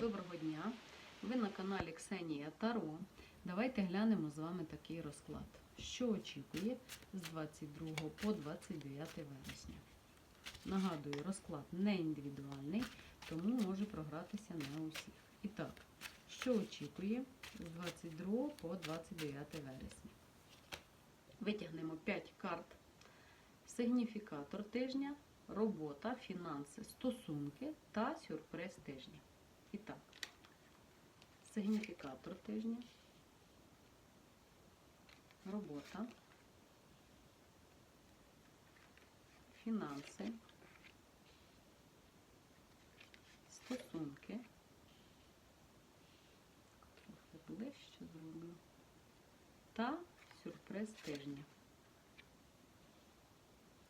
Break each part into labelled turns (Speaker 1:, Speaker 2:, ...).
Speaker 1: Доброго дня! Ви на каналі Ксенія Таро. Давайте глянемо з вами такий розклад. Що очікує з 22 по 29 вересня. Нагадую, розклад не індивідуальний, тому може програтися не у всіх. І так, що очікує з 22 по 29 вересня? Витягнемо 5 карт. Сигніфікатор тижня, робота, фінанси, стосунки та сюрприз тижня. І так, сигніфікатор тижня, робота, фінанси, стосунки. Трохи ближче зроблю. Та сюрприз тижня.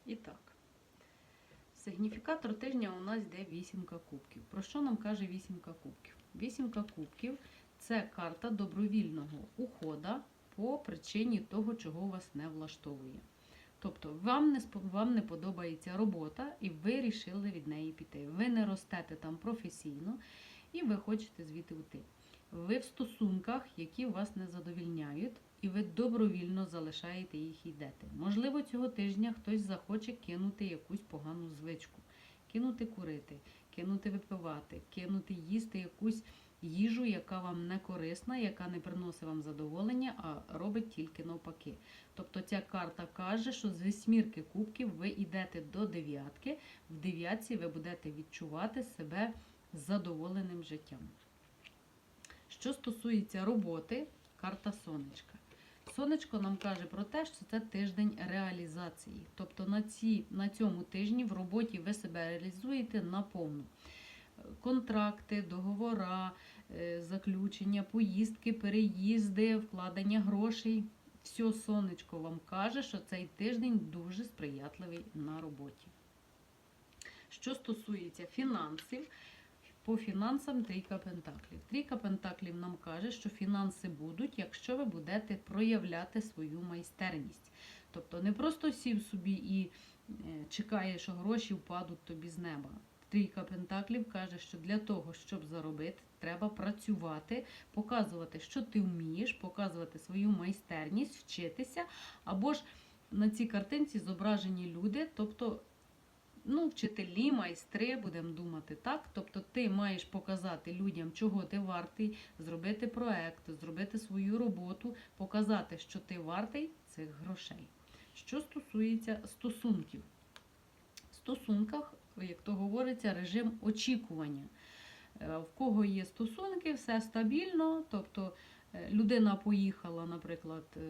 Speaker 1: І так. Сигніфікатор тижня у нас йде вісімка кубків. Про що нам каже вісімка кубків? Вісімка кубків це карта добровільного ухода по причині того, чого вас не влаштовує. Тобто вам не, вам не подобається робота, і ви вирішили від неї піти. Ви не ростете там професійно і ви хочете звідти уйти. Ви в стосунках, які вас не задовільняють, ви добровільно залишаєте їх йдете. Можливо, цього тижня хтось захоче кинути якусь погану звичку, кинути курити, кинути випивати, кинути їсти якусь їжу, яка вам не корисна, яка не приносить вам задоволення, а робить тільки навпаки. Тобто ця карта каже, що з вісьмірки кубків ви йдете до дев'ятки, в дев'ятці ви будете відчувати себе задоволеним життям. Що стосується роботи, карта сонечка. Сонечко нам каже про те, що це тиждень реалізації. Тобто на, ці, на цьому тижні в роботі ви себе реалізуєте наповну. Контракти, договора, е, заключення, поїздки, переїзди, вкладення грошей. Все сонечко вам каже, що цей тиждень дуже сприятливий на роботі. Що стосується фінансів, по фінансам трійка пентаклів. Трійка пентаклів нам каже, що фінанси будуть, якщо ви будете проявляти свою майстерність. Тобто не просто сів собі і е, чекає, що гроші впадуть тобі з неба. Трійка пентаклів каже, що для того, щоб заробити, треба працювати, показувати, що ти вмієш, показувати свою майстерність, вчитися. Або ж на цій картинці зображені люди, тобто ну, вчителі, майстри, будемо думати так. Тобто ти маєш показати людям, чого ти вартий, зробити проект, зробити свою роботу, показати, що ти вартий цих грошей. Що стосується стосунків, в стосунках, як то говориться, режим очікування. Е, В кого є стосунки, все стабільно, тобто е, людина поїхала, наприклад, е,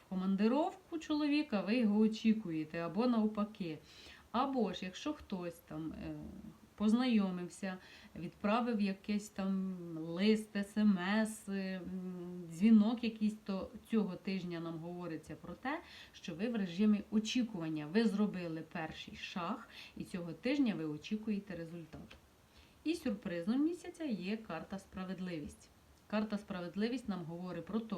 Speaker 1: в командировку чоловіка, ви його очікуєте, або навпаки. Або ж, якщо хтось там е, познайомився, відправив якийсь там лист, смс, е, дзвінок якийсь, то цього тижня нам говориться про те, що ви в режимі очікування. Ви зробили перший шаг, і цього тижня ви очікуєте результат. І сюрпризом місяця є карта справедливість. Карта справедливість нам говорить про те,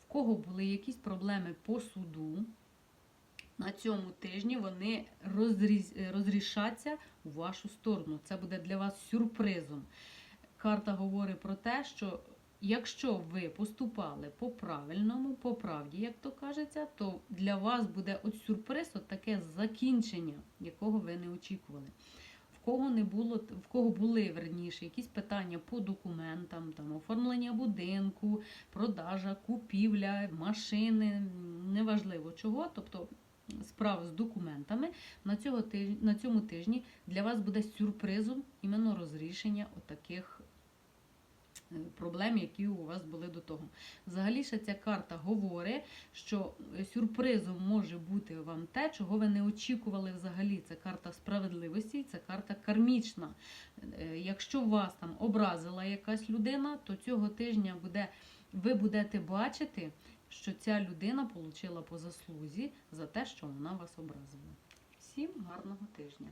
Speaker 1: в кого були якісь проблеми по суду, на цьому тижні вони розріз... розрішаться у вашу сторону. Це буде для вас сюрпризом. Карта говорить про те, що якщо ви поступали по правильному, по правді, як то кажеться, то для вас буде от сюрприз, от таке закінчення, якого ви не очікували. В кого не було, в кого були верніше якісь питання по документам, там оформлення будинку, продажа, купівля, машини, неважливо чого. Тобто справ з документами на, цього на цьому тижні для вас буде сюрпризом іменно розрішення отаких е, проблем, які у вас були до того. Взагалі ще ця карта говорить, що сюрпризом може бути вам те, чого ви не очікували взагалі. Це карта справедливості, це карта кармічна. Е, Якщо вас там образила якась людина, то цього тижня буде, ви будете бачити, що ця людина отримала по заслузі за те, що вона вас образила. Всім гарного тижня!